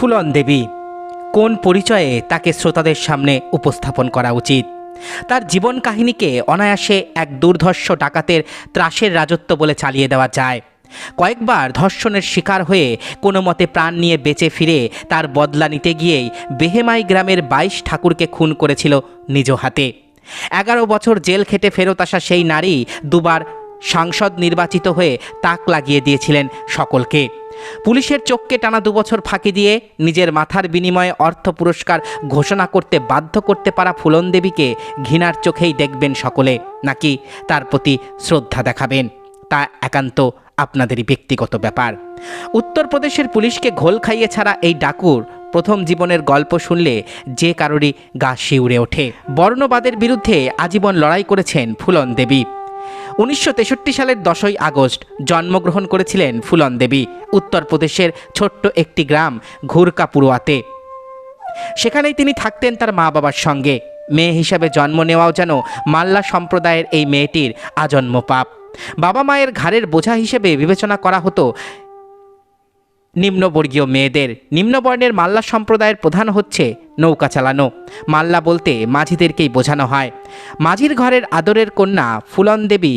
ফুলন দেবী। কোন পরিচয়ে তাকে শ্রোতাদের সামনে উপস্থাপন করা উচিত? তার জীবন কাহিনীকে অনায়াসে এক দুর্ধর্ষ ডাকাতের ত্রাসের রাজত্ব বলে চালিয়ে দেওয়া যায়। কয়েকবার ধর্ষণের শিকার হয়ে কোনো মতে প্রাণ নিয়ে বেঁচে ফিরে তার বদলা নিতে গিয়েই বেহেমাই গ্রামের বাইশ ঠাকুরকে খুন করেছিল নিজ হাতে। এগারো বছর জেল খেটে ফেরত আসা সেই নারী দুবার সাংসদ নির্বাচিত হয়ে তাক লাগিয়ে দিয়েছিলেন সকলকে। পুলিশের চোখকে টানা দুবছর ফাঁকি দিয়ে নিজের মাথার বিনিময়ে অর্থ পুরস্কার ঘোষণা করতে বাধ্য করতে পারা ফুলন দেবীকে ঘৃণার চোখেই দেখবেন সকলে, নাকি তার প্রতি শ্রদ্ধা দেখাবেন? তা একান্ত আপনাদেরই ব্যক্তিগত ব্যাপার। উত্তরপ্রদেশের পুলিশকে ঘোল খাইয়ে ছাড়া এই ডাকুর প্রথম জীবনের গল্প শুনলে যে কারোরই গা শিউরে ওঠে। বর্ণবাদের বিরুদ্ধে আজীবন লড়াই করেছেন ফুলন দেবী। উনিশশো তেষট্টি সালের দশই আগস্ট জন্মগ্রহণ করেছিলেন ফুলন দেবী, উত্তরপ্রদেশের ছোট্ট একটি গ্রাম ঘুরকাপুরুয়াতে। সেখানেই তিনি থাকতেন তার মা বাবার সঙ্গে। মেয়ে হিসাবে জন্ম নেওয়াও যেন মাল্লা সম্প্রদায়ের এই মেয়েটির আজন্ম পাপ। বাবা মায়ের ঘাড়ের বোঝা হিসেবে বিবেচনা করা হতো নিম্নবর্গীয় মেয়েদের, নিম্নবর্ণের মাল্লা সম্প্রদায়ের প্রধান হচ্ছে নৌকা চালানো। মাল্লা বলতে মাঝিদেরকেই বোঝানো হয়। মাঝির ঘরের আদরের কন্যা ফুলন দেবী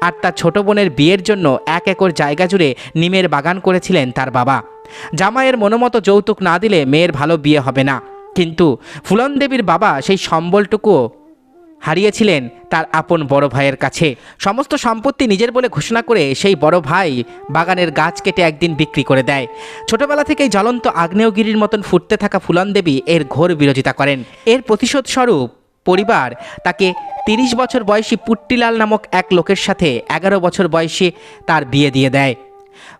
আর তার ছোট বোনের বিয়ের জন্য এক একর জায়গা জুড়ে নিমের বাগান করেছিলেন তার বাবা। জামাইয়ের মনোমতো যৌতুক না দিলে মেয়ের ভালো বিয়ে হবে না। কিন্তু ফুলন দেবীর বাবা সেই সম্বলটুকুও হারিয়েছিলেন তার আপন বড় ভাইয়ের কাছে। সমস্ত সম্পত্তি নিজের বলে ঘোষণা করে সেই বড় ভাই বাগানের গাছ কেটে একদিন বিক্রি করে দেয়। ছোটবেলা থেকেই জ্বলন্ত আগ্নেয়গিরির মতন ফুটতে থাকা ফুলন দেবী এর ঘোর বিরোধিতা করেন। এর প্রতিশোধ স্বরূপ পরিবার তাকে তিরিশ বছর বয়সী পুট্টিলাল নামক এক লোকের সাথে এগারো বছর বয়সী তার বিয়ে দিয়ে দেয়।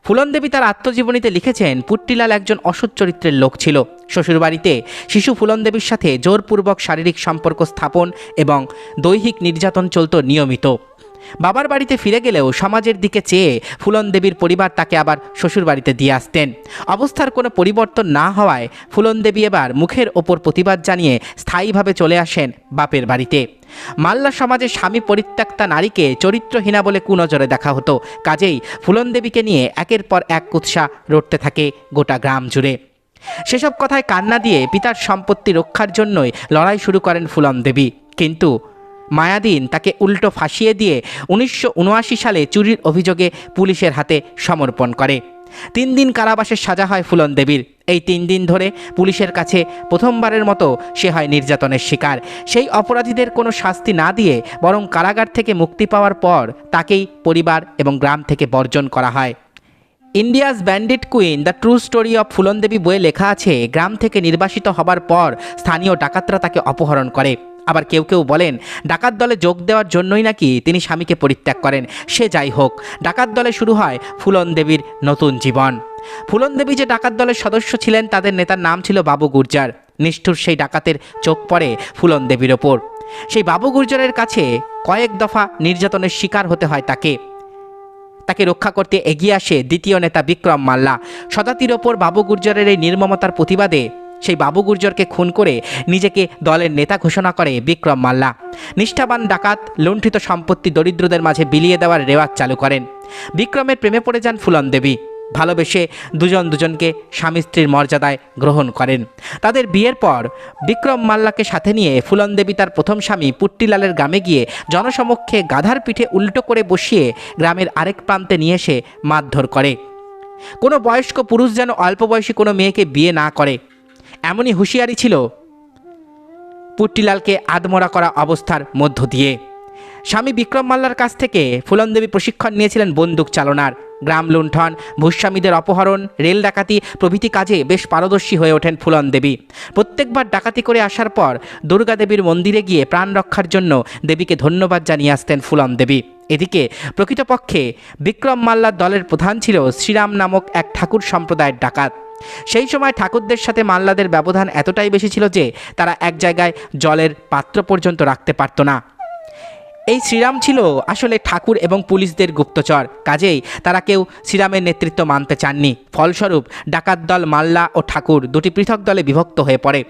ফুলন দেবী তার আত্মজীবনীতে লিখেছেন, পুট্টিলাল একজন অসৎ চরিত্রের লোক ছিল। শ্বশুরবাড়িতে শিশু ফুলন দেবীর সাথে জোরপূর্বক শারীরিক সম্পর্ক স্থাপন এবং দৈহিক নির্যাতন চলত নিয়মিত। বাবার বাড়িতে ফিরে গেলেও সমাজের দিকে চেয়ে ফুলন দেবীর পরিবার তাকে আবার শ্বশুরবাড়িতে দিয়ে আসতেন। অবস্থার কোনো পরিবর্তন না হওয়ায় ফুলন দেবী এবার মুখের ওপর প্রতিবাদ জানিয়ে স্থায়ীভাবে চলে আসেন বাপের বাড়িতে। মাল্লা সমাজে স্বামী পরিত্যক্তা নারীকে চরিত্রহীনা বলে কুনজরে দেখা হতো। কাজেই ফুলন দেবীকে নিয়ে একের পর এক কুৎসা রটতে থাকে গোটা গ্রাম জুড়ে। সেসব কথায় কান্না দিয়ে পিতার সম্পত্তি রক্ষার জন্যই লড়াই শুরু করেন ফুলন দেবী। কিন্তু মায়াদিন তাকে উল্টো ফাঁসিয়ে দিয়ে উনিশশো উনআশি সালে চুরির অভিযোগে পুলিশের হাতে সমর্পণ করে। তিন দিন কারাবাসের সাজা হয় ফুলন দেবীর। এই তিন দিন ধরে পুলিশের কাছে প্রথমবারের মতো সে হয় নির্যাতনের শিকার। সেই অপরাধীদের কোনো শাস্তি না দিয়ে বরং কারাগার থেকে মুক্তি পাওয়ার পর তাকেই পরিবার এবং গ্রাম থেকে বর্জন করা হয়। India's bandit queen the true story of Phoolan Devi বইয়ে লেখা আছে, গ্রাম থেকে নির্বাসিত হবার পর স্থানীয় ডাকাতরা তাকে অপহরণ করে। আবার কেউ কেউ বলেন, ডাকাত দলে যোগ দেওয়ার জন্যই নাকি তিনি স্বামীকে পরিত্যাগ করেন। সে যাই হোক, ডাকাত দলে শুরু হয় ফুলন দেবীর নতুন জীবন। ফুলন দেবী যে ডাকাত দলের সদস্য ছিলেন, তাদের নেতার নাম ছিল বাবু গুর্জার। নিষ্ঠুর সেই ডাকাতের চোখ পড়ে ফুলন দেবীর ওপর। সেই বাবু গুর্জারের কাছে কয়েক দফা নির্যাতনের শিকার হতে হয় তাকে। তাকে রক্ষা করতে এগিয়ে আসে দ্বিতীয় নেতা বিক্রম মাল্লা। শতাব্দীর ওপর বাবু গুর্জরের এই নির্মমতার প্রতিবাদে সেই বাবু গুর্জরকে খুন করে নিজেকে দলের নেতা ঘোষণা করে বিক্রম মাল্লা। নিষ্ঠাবান ডাকাত, লুণ্ঠিত সম্পত্তি দরিদ্রদের মাঝে বিলিয়ে দেওয়ার রেওয়াজ চালু করেন। বিক্রমের প্রেমে পড়ে যান ফুলন দেবী। ভালোবেসে দুজন দুজনকে স্বামী স্ত্রীর মর্যাদায় গ্রহণ করেন। তাদের বিয়ের পর বিক্রম মাল্লাকে সাথে নিয়ে ফুলন দেবী তার প্রথম স্বামী পুট্টিলালের গ্রামে গিয়ে জনসমক্ষে গাধার পিঠে উল্টো করে বসিয়ে গ্রামের আরেক প্রান্তে নিয়ে এসে মারধর করে। কোনো বয়স্ক পুরুষ যেন অল্প বয়সী কোনো মেয়েকে বিয়ে না করে। এমনই হুঁশিয়ারি ছিল পুট্টিলালকে আদমরা করা অবস্থার মধ্য দিয়ে। স্বামী বিক্রম মাল্লার কাছ থেকে ফুলন দেবী প্রশিক্ষণ নিয়েছিলেন বন্দুক চালনার। গ্রাম লুণ্ঠন, ভূস্বামীদের অপহরণ, রেল ডাকাতি প্রভৃতি কাজে বেশ পারদর্শী হয়ে ওঠেন ফুলন দেবী প্রত্যেকবার ডাকাতি করে আসার পর দুর্গা দেবীর মন্দিরে গিয়ে প্রাণ রক্ষার জন্য দেবীকে ধন্যবাদ জানিয়ে আসতেন ফুলন দেবী এদিকে প্রকৃতপক্ষে বিক্রম মাল্লার দলের প্রধান ছিল শ্রীরাম নামক এক ঠাকুর সম্প্রদায়ের ডাকাত। সেই সময় ঠাকুরদের সাথে মাল্লাদের ব্যবধান এতটাই বেশি ছিল যে তারা এক জায়গায় জলের পাত্র পর্যন্ত রাখতে পারত না। এই শ্রীরাম ছিল আসলে ঠাকুর এবং পুলিশদের গুপ্তচর। কাজেই তারা কেউ শ্রীরামের নেতৃত্ব মানতে চাননি। ফলস্বরূপ ডাকাত দল মাল্লা ও ঠাকুর দুটি পৃথক দলে বিভক্ত হয়ে পড়ে।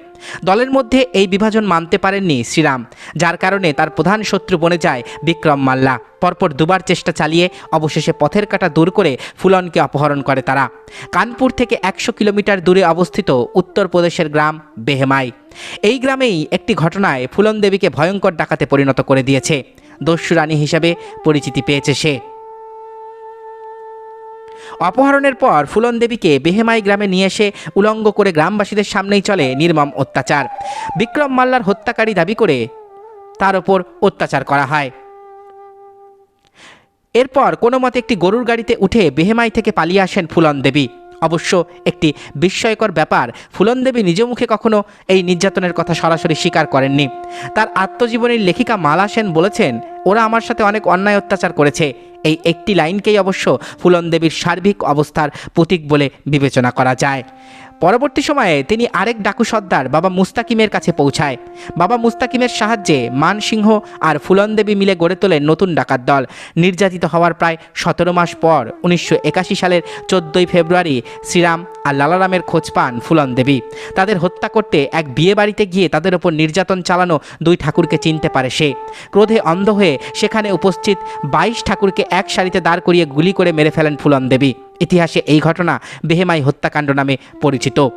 দলের মধ্যে এই বিভাজন মানতে পারেননি শ্রীরাম, যার কারণে তার প্রধান শত্রু বনে যায় বিক্রম মাল্লা। পরপর দুবার চেষ্টা চালিয়ে অবশেষে পথের কাটা দূর করে ফুলনকে অপহরণ করে তারা। কানপুর থেকে একশো কিলোমিটার দূরে অবস্থিত উত্তরপ্রদেশের গ্রাম বেহেমাই এই গ্রামেই একটি ঘটনায় ফুলন দেবীকে ভয়ঙ্কর ডাকাতে পরিণত করে দিয়েছে। দস্যু রানী হিসেবে পরিচিতি পেয়েছে সে। অপহরণের পর ফুলন দেবীকে বেহেমাই গ্রামে নিয়ে এসে উলঙ্গ করে গ্রামবাসীদের সামনেই চলে নির্মম অত্যাচার। বিক্রম মাল্লার হত্যাকারী দাবি করে তার ওপর অত্যাচার করা হয়। এরপর কোনো মতে একটি গরুর গাড়িতে উঠে বেহেমাই থেকে পালিয়ে আসেন ফুলন দেবী অবশ্য একটি বিস্ময়কর ব্যাপার, ফুলনদেবী নিজ মুখে কখনো এই নির্যাতনের কথা সরাসরি স্বীকার করেননি। তার আত্মজীবনীর লেখিকা মালা সেন বলেছেন, ওরা আমার সাথে অনেক অন্যায় অত্যাচার করেছে। এই একটি লাইনকেই অবশ্য ফুলন দেবীর সার্বিক অবস্থার প্রতীক বলে বিবেচনা করা যায়। পরবর্তী সময়ে তিনি আরেক ডাকু সর্দার বাবা মুস্তাকিমের কাছে পৌঁছায়। বাবা মুস্তাকিমের সাহায্যে মানসিংহ আর ফুলন দেবী মিলে গড়ে তোলেন নতুন ডাকাত দল। নির্যাতিত হওয়ার প্রায় সতেরো মাস পর উনিশশো একাশি সালের চোদ্দোই ফেব্রুয়ারি শ্রীরাম আর লালারামের খোঁজ পান ফুলন দেবী তাদের হত্যা করতে এক বিয়ে বাড়িতে গিয়ে তাদের ওপর নির্যাতন চালানো দুই ঠাকুরকে চিনতে পারে সে। ক্রোধে অন্ধ হয়ে সেখানে উপস্থিত বাইশ ঠাকুরকে এক সারিতে দাঁড় করিয়ে গুলি করে মেরে ফেলেন ফুলন দেবী ইতিহাসে এই ঘটনা বেহেমাই হত্যাকাণ্ড নামে পরিচিত।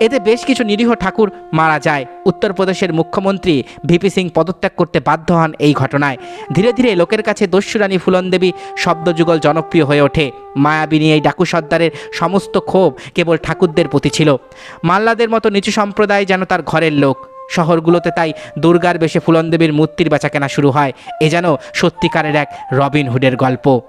এতে বেশ কিছু নিরীহ ঠাকুর মারা যায়। উত্তরপ্রদেশের মুখ্যমন্ত্রী ভিপি সিং পদত্যাগ করতে বাধ্য হন এই ঘটনায়। ধীরে ধীরে লোকের কাছে দস্যুরানী ফুলন দেবী শব্দযুগল জনপ্রিয় হয়ে ওঠে। মায়াবিনী এই ডাকু সর্দারের সমস্ত ক্ষোভ কেবল ঠাকুরদের প্রতি ছিল। মাল্লাদের মতো নিচু সম্প্রদায় যেন তার ঘরের লোক। শহরগুলোতে তাই দুর্গার বেশে ফুলন দেবীর মূর্তির বেচাকেনা শুরু হয়। এ যেন সত্যিকারের এক রবিনহুডের গল্প।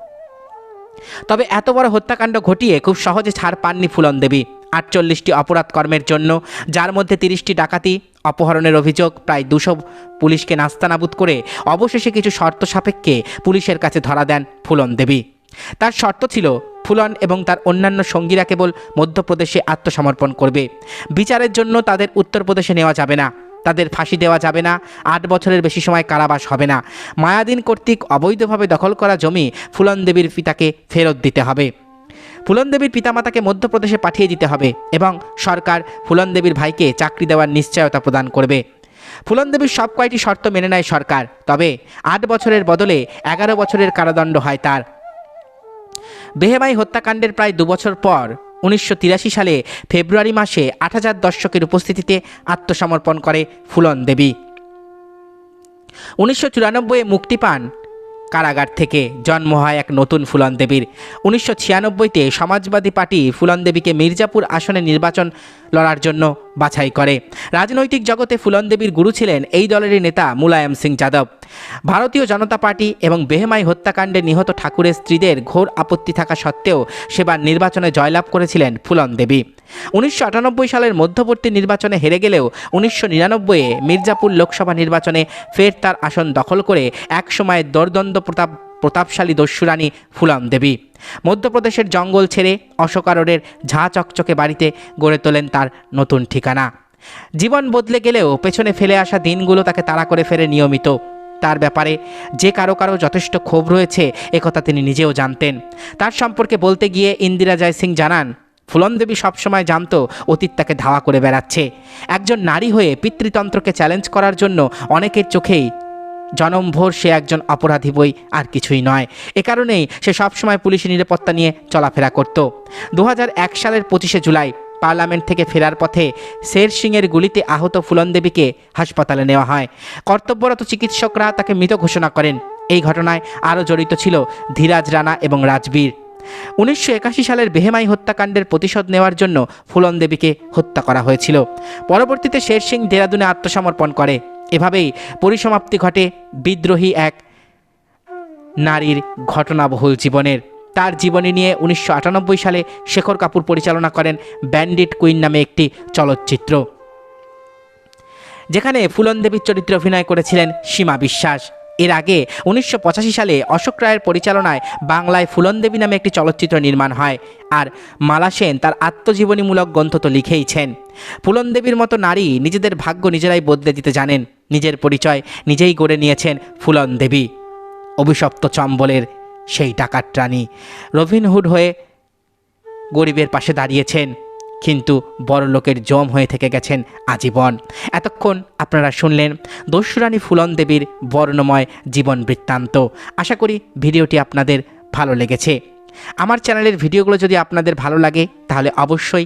তবে এত বড় হত্যাকাণ্ড ঘটিয়ে খুব সহজে ছাড় পাননি ফুলন দেবী। আটচল্লিশটি অপরাধ কর্মের জন্য, যার মধ্যে তিরিশটি ডাকাতি, অপহরণের অভিযোগ, প্রায় দুশো পুলিশকে নাস্তানাবুদ করে অবশেষে কিছু শর্ত সাপেক্ষে পুলিশের কাছে ধরা দেন ফুলন দেবী। তার শর্ত ছিল, ফুলন এবং তার অন্যান্য সঙ্গীরা কেবল মধ্যপ্রদেশে আত্মসমর্পণ করবে। বিচারের জন্য তাদের উত্তরপ্রদেশে নেওয়া যাবে না। তাদের ফাঁসি দেওয়া যাবে না। আট বছরের বেশি সময় কারাবাস হবে না। মায়াদিন কর্তৃক অবৈধভাবে দখল করা জমি ফুলন দেবীর পিতাকে ফেরত দিতে হবে। ফুলন দেবীর পিতামাতাকে মধ্যপ্রদেশে পাঠিয়ে দিতে হবে এবং সরকার ফুলন দেবীর ভাইকে চাকরি দেওয়ার নিশ্চয়তা প্রদান করবে। ফুলন দেবীর সব কয়টি শর্ত মেনে নেয় সরকার, তবে আট বছরের বদলে এগারো বছরের কারাদণ্ড হয় তার। বেহেমাই হত্যাকাণ্ডের প্রায় দুবছর পর উনিশশো তিরাশি সালে ফেব্রুয়ারি মাসে আট হাজার দর্শকের উপস্থিতিতে আত্মসমর্পণ করে ফুলন দেবী। উনিশশো চুরানব্বইয়ে মুক্তি পান। কারাগার থেকে জন্ম হয় এক নতুন ফুলন দেবীর। উনিশশো ছিয়ানব্বইতে সমাজবাদী পার্টি ফুলন দেবীকে মির্জাপুর আসনে নির্বাচন লড়ার জন্য বাছাই করে। রাজনৈতিক জগতে ফুলন দেবীর গুরু ছিলেন এই দলেরই নেতা মুলায়ম সিং যাদব। ভারতীয় জনতা পার্টি এবং বেহেমাই হত্যাকাণ্ডে নিহত ঠাকুরের স্ত্রীদের ঘোর আপত্তি থাকা সত্ত্বেও সেবার নির্বাচনে জয়লাভ করেছিলেন ফুলন দেবী। উনিশশো আটানব্বই সালের মধ্যবর্তী নির্বাচনে হেরে গেলেও উনিশশো নিরানব্বইয়ে মির্জাপুর লোকসভা নির্বাচনে ফের তার আসন দখল করে একসময়ের দরদ্বন্দ্ব প্রতাপ প্রতাপশালী দস্যুরানী ফুলন দেবী। মধ্যপ্রদেশের জঙ্গল ছেড়ে অশোকারোডের ঝাঁ চকচকে বাড়িতে গড়ে তোলেন তার নতুন ঠিকানা। জীবন বদলে গেলেও পেছনে ফেলে আসা দিনগুলো তাকে তাড়া করে ফেরে নিয়মিত। তার ব্যাপারে যে কারও কারও যথেষ্ট ক্ষোভ রয়েছে একথা তিনি নিজেও জানতেন। তার সম্পর্কে বলতে গিয়ে ইন্দিরা জয় সিং জানান ফুলন দেবী সবসময় জানতো অতীত তাকে ধাওয়া করে বেড়াচ্ছে। একজন নারী হয়ে পিতৃতন্ত্রকে চ্যালেঞ্জ করার জন্য অনেকের চোখেই জনমভোর সে একজন অপরাধী বই আর কিছুই নয়। এ কারণেই সে সবসময় পুলিশি নিরাপত্তা নিয়ে চলাফেরা করত। দু হাজার এক সালের পঁচিশে জুলাই পার্লামেন্ট থেকে ফেরার পথে শের সিংয়ের গুলিতে আহত ফুলন দেবীকে হাসপাতালে নেওয়া হয়। কর্তব্যরত চিকিৎসকরা তাকে মৃত ঘোষণা করেন। এই ঘটনায় আরও জড়িত ছিল ধীরাজ রানা এবং রাজবীর। উনিশশো একাশি সালের বেহেমাই হত্যাকাণ্ডের প্রতিশোধ নেওয়ার জন্য ফুলন দেবীকে হত্যা করা হয়েছিল। পরবর্তীতে শের সিং দেরাদুনে আত্মসমর্পণ করে। এভাবেই পরিসমাপ্তি ঘটে বিদ্রোহী এক নারীর ঘটনাবহুল জীবনের। তার জীবনী নিয়ে উনিশশো আটানব্বই সালে শেখর কাপুর পরিচালনা করেন ব্যান্ডিট কুইন নামে একটি চলচ্চিত্র। যেখানে ফুলন দেবীর চরিত্রে অভিনয় করেছিলেন সীমা বিশ্বাস। এর আগে উনিশশো পঁচাশি সালে অশোক রায়ের পরিচালনায় বাংলায় ফুলন দেবী নামে একটি চলচ্চিত্র নির্মাণ হয়। আর মালা সেন তার আত্মজীবনীমূলক গ্রন্থ তো লিখেইছেন। ফুলন দেবীর মতো নারী নিজেদের ভাগ্য নিজেরাই বদলে দিতে জানেন। নিজের পরিচয় নিজেই গড়ে নিয়েছেন ফুলন দেবী অভিশপ্ত চম্বলের সেই ডাকাত রানী রবিনহুড হয়ে গরিবের পাশে দাঁড়িয়েছেন, কিন্তু বড় লোকের জম হয়ে থেকে গেছেন আজীবন। এতক্ষণ আপনারা শুনলেন দস্যুরানী ফুলন দেবীর বর্ণময় জীবন বৃত্তান্ত। আশা করি ভিডিওটি আপনাদের ভালো লেগেছে। আমার চ্যানেলের ভিডিওগুলো যদি আপনাদের ভালো লাগে, তাহলে অবশ্যই